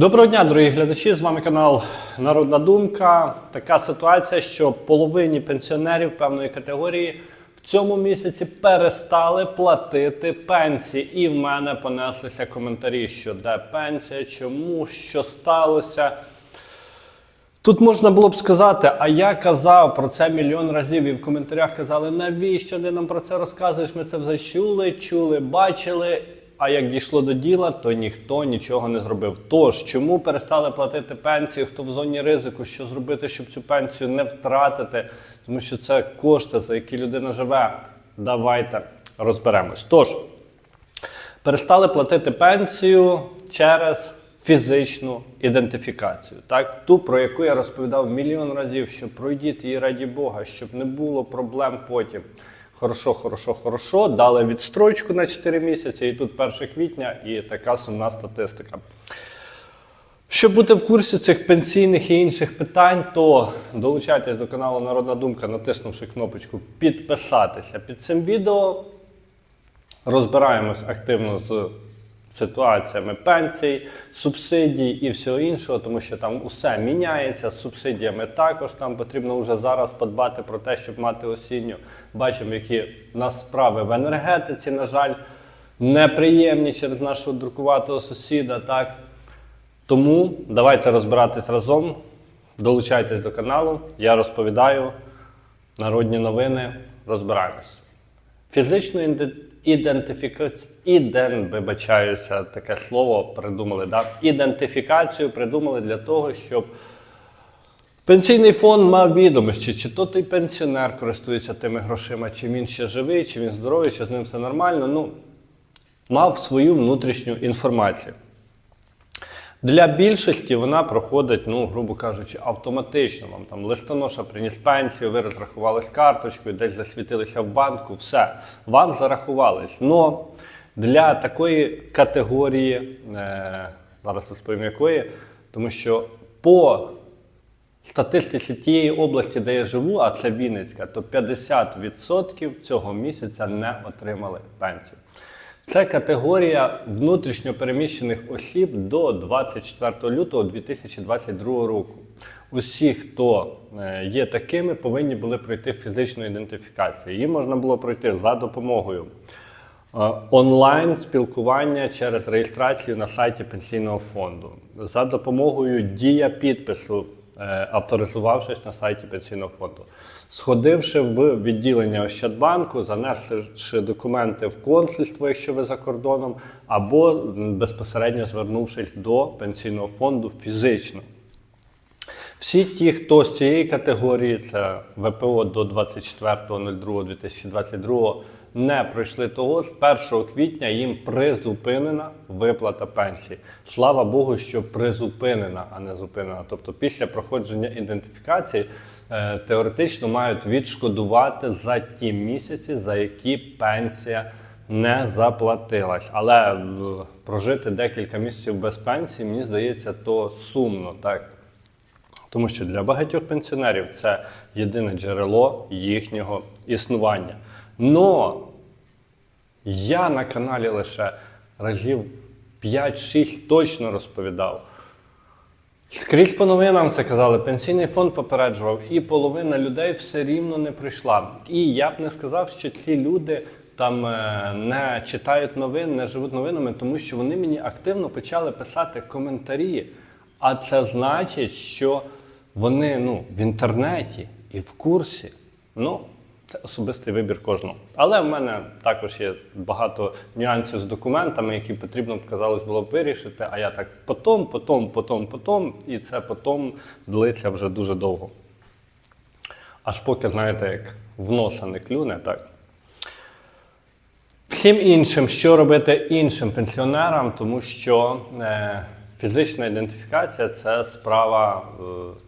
Доброго дня, дорогі глядачі! З вами канал Народна Думка. Така ситуація, що половині пенсіонерів певної категорії в цьому місяці перестали платити пенсії. І в мене понеслися коментарі, що де пенсія, чому, що сталося. Тут можна було б сказати, а я казав про це мільйон разів, і в коментарях казали, навіщо ти нам про це розказуєш? Ми це вже чули, чули, бачили. А як дійшло до діла, то ніхто нічого не зробив. Тож, чому перестали платити пенсію, хто в зоні ризику, що зробити, щоб цю пенсію не втратити, тому що це кошти, за які людина живе. Давайте розберемось. Тож, перестали платити пенсію через фізичну ідентифікацію. Так? Ту, про яку я розповідав мільйон разів, що пройдіть її раді Бога, щоб не було проблем потім. Хорошо, хорошо, хорошо. Дали відстрочку на 4 місяці, і тут 1 квітня, і така сумна статистика. Щоб бути в курсі цих пенсійних і інших питань, то долучайтесь до каналу Народна Думка, натиснувши кнопочку підписатися під цим відео. Розбираємось активно з ситуаціями пенсій, субсидій і всього іншого, тому що там усе міняється з субсидіями. Також там потрібно вже зараз подбати про те, щоб мати осінню. Бачимо, які в нас справи в енергетиці, на жаль, неприємні через нашого друкуватого сусіда. Так? Тому давайте розбиратись разом. Долучайтесь до каналу, я розповідаю народні новини, розбираємось. Фізичну інде- ідентифікацію, іден, вибачаюся, таке слово придумали. Да? Ідентифікацію придумали для того, щоб пенсійний фонд мав відомості, чи то той пенсіонер користується тими грошима, чи він ще живий, чи він здоровий, чи з ним все нормально. Ну, мав свою внутрішню інформацію. Для більшості вона проходить, ну, грубо кажучи, автоматично. Вам там листоноша приніс пенсію, ви розрахувались карточкою, десь засвітилися в банку, все, вам зарахувались. Но для такої категорії, е, зараз розповім якої, тому що по статистиці тієї області, де я живу, а це Вінницька, то 50% цього місяця не отримали пенсію. Це категорія внутрішньо переміщених осіб до 24 лютого 2022 року. Усі, хто е, є такими, повинні були пройти фізичну ідентифікацію. Її можна було пройти за допомогою е, онлайн спілкування через реєстрацію на сайті пенсійного фонду, за допомогою дія підпису, авторизувавшись на сайті пенсійного фонду, сходивши в відділення Ощадбанку, занесши документи в консульство, якщо ви за кордоном, або безпосередньо звернувшись до пенсійного фонду фізично. Всі ті, хто з цієї категорії, це ВПО до 24.02.2022, не пройшли того, з 1 квітня їм призупинена виплата пенсії. Слава Богу, що призупинена, а не зупинена. Тобто після проходження ідентифікації е, теоретично мають відшкодувати за ті місяці, за які пенсія не заплатилась. Але е, прожити декілька місяців без пенсії, мені здається, то сумно. так. Тому що для багатьох пенсіонерів це єдине джерело їхнього існування. Но я на каналі лише разів 5-6 точно розповідав. Скрізь по новинам це казали, пенсійний фонд попереджував, і половина людей все рівно не прийшла. І я б не сказав, що ці люди там е, не читають новин, не живуть новинами, тому що вони мені активно почали писати коментарі. А це значить, що вони ну, в інтернеті і в курсі. Ну, це особистий вибір кожного. Але в мене також є багато нюансів з документами, які потрібно б казалось було б вирішити. А я так потом, потом, потом, потом, і це потом длиться вже дуже довго. Аж поки, знаєте, як в носа не клюне, так. Всім іншим, що робити іншим пенсіонерам, тому що е, фізична ідентифікація це справа е,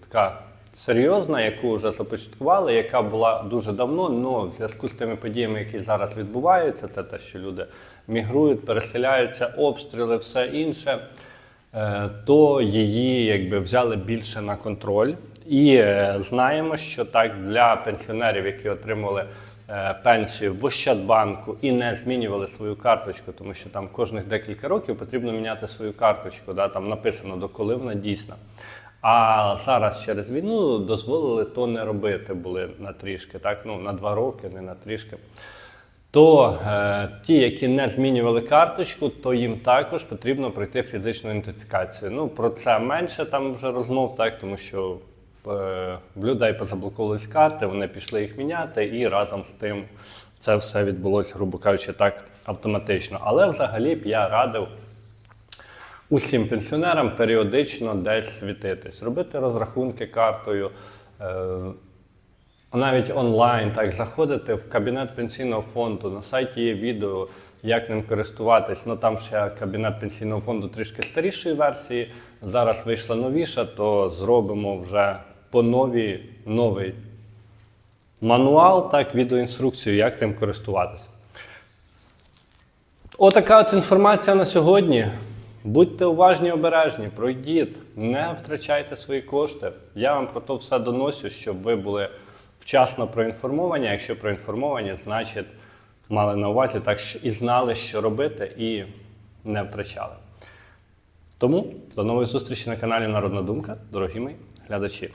така серйозна, яку вже започаткували, яка була дуже давно, але в зв'язку з тими подіями, які зараз відбуваються, це те, що люди мігрують, переселяються, обстріли, все інше, е, то її якби взяли більше на контроль. І е, знаємо, що так для пенсіонерів, які отримали е, пенсію в Ощадбанку і не змінювали свою карточку, тому що там кожних декілька років потрібно міняти свою карточку. Да? Там написано, до коли вона дійсна. А зараз через війну дозволили то не робити були на трішки, так? Ну, на два роки, не на трішки. То е, ті, які не змінювали карточку, то їм також потрібно пройти фізичну ідентифікацію. Ну, про це менше там вже розмов, так, тому що е, в людей позаблоковувались карти, вони пішли їх міняти, і разом з тим це все відбулося, грубо кажучи, так автоматично. Але взагалі б я радив усім пенсіонерам періодично десь світитись, робити розрахунки картою. Е, навіть онлайн так заходити в кабінет пенсійного фонду. На сайті є відео, як ним користуватись. Ну там ще кабінет пенсійного фонду трішки старішої версії. Зараз вийшла новіша, то зробимо вже по новій новий мануал, так, відеоінструкцію, як тим користуватися. Отака от інформація на сьогодні. Будьте уважні, обережні, пройдіть, не втрачайте свої кошти. Я вам про то все доносю, щоб ви були вчасно проінформовані. Якщо проінформовані, значить мали на увазі так і знали, що робити, і не втрачали. Тому до нової зустрічі на каналі Народна Думка, дорогі мої глядачі.